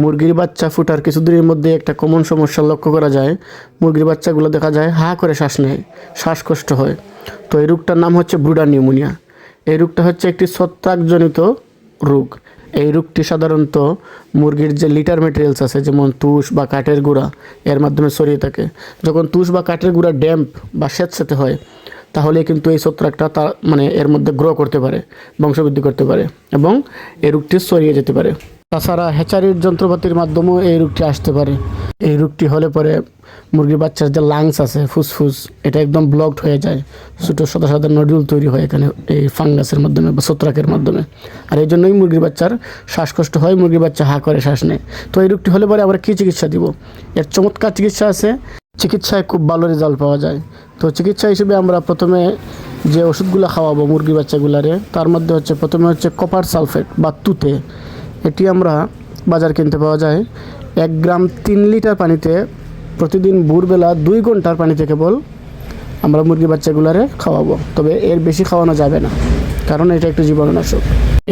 মুরগির বাচ্চা ফুটার কিছু কিছুদিনের মধ্যে একটা কমন সমস্যা লক্ষ্য করা যায়। মুরগির বাচ্চাগুলো দেখা যায় হা করে শ্বাস নেয়, শ্বাসকষ্ট হয়। তো এই রোগটার নাম হচ্ছে ব্রুডা নিউমোনিয়া। এই রোগটা হচ্ছে একটি ছত্রাকজনিত রোগ। এই রোগটি সাধারণত মুরগির যে লিটার মেটেরিয়ালস আছে, যেমন তুষ বা কাঠের গুঁড়া, এর মাধ্যমে ছড়িয়ে থাকে। যখন তুষ বা কাঠের গুঁড়া ড্যাম্প বা স্যাঁতস্যাঁতে হয়, তাহলে কিন্তু এই ছত্রাকটা তা মানে এর মধ্যে গ্রো করতে পারে, বংশবৃদ্ধি করতে পারে এবং এই রোগটি ছড়িয়ে যেতে পারে। তাছাড়া হ্যাচারির যন্ত্রপাতির মাধ্যমেও এই রোগটি আসতে পারে। এই রোগটি হলে পরে মুরগির বাচ্চার যে লাংস আছে, ফুসফুস, এটা একদম ব্লকড হয়ে যায়। ছোটো সাদা সাদা নডিউল তৈরি হয় এখানে এই ফাঙ্গাসের মাধ্যমে বা ছত্রাকের মাধ্যমে। আর এই জন্যই মুরগির বাচ্চার শ্বাসকষ্ট হয়, মুরগির বাচ্চা হা করে শ্বাস নেয়। তো এই রোগটি হলে পরে আমরা কী চিকিৎসা দিব? এর চমৎকার চিকিৎসা আছে, চিকিৎসায় খুব ভালো রেজাল্ট পাওয়া যায়। তো চিকিৎসা হিসেবে আমরা প্রথমে যে ওষুধগুলো খাওয়াবো মুরগি বাচ্চাগুলারে, তার মধ্যে হচ্ছে প্রথমে হচ্ছে কপার সালফেট বা তুতে। এটি আমরা বাজার কিনতে পাওয়া যায়। এক গ্রাম তিন লিটার পানিতে প্রতিদিন ভোরবেলা দুই ঘণ্টার পানিতে কেবল আমরা মুরগি বাচ্চাগুলারে খাওয়াবো। তবে এর বেশি খাওয়ানো যাবে না, কারণ এটা একটু জীবাণুনাশক।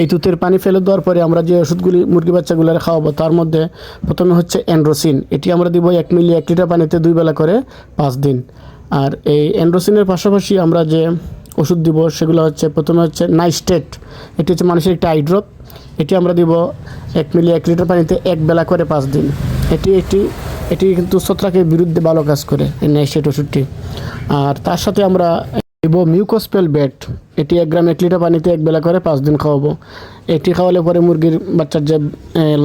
এই তুতের পানি ফেলে দেওয়ার পরে আমরা যে ওষুধগুলি মুরগি বাচ্চাগুলারে খাওয়াবো, তার মধ্যে প্রথমে হচ্ছে অ্যান্ড্রোসিন। এটি আমরা দিব এক মিলি, এক লিটার পানিতে দুই বেলা করে পাঁচ দিন। আর এই অ্যান্ড্রোসিনের পাশাপাশি আমরা যে ওষুধ দিব, সেগুলো হচ্ছে প্রথমে হচ্ছে নাইস্টেট। এটি হচ্ছে মানুষের একটা আইড্রপ। এটি আমরা দিব এক মিলি এক লিটার পানিতে এক বেলা করে পাঁচ দিন। এটি একটি, এটি কিন্তু ছত্রাকের বিরুদ্ধে ভালো কাজ করে নাইস্টেট ওষুধটি। আর তার সাথে আমরা দিব মিউকোস্পেল বেট এটি এক গ্রাম এক লিটার পানিতে এক বেলা করে পাঁচ দিন খাওয়াবো। এটি খাওয়ালে পরে মুরগির বাচ্চার যে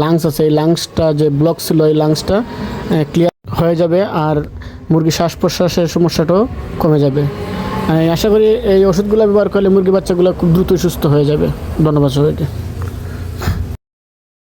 লাংস আছে, এই লাংসটা যে ব্লক ছিল, এই লাংসটা ক্লিয়ার হয়ে যাবে আর মুরগির শ্বাস প্রশ্বাসের সমস্যাটাও কমে যাবে। আশা করি এই ওষুধগুলো ব্যবহার করলে মুরগি বাচ্চাগুলো খুব দ্রুত সুস্থ হয়ে যাবে। ধন্যবাদ সবাইকে।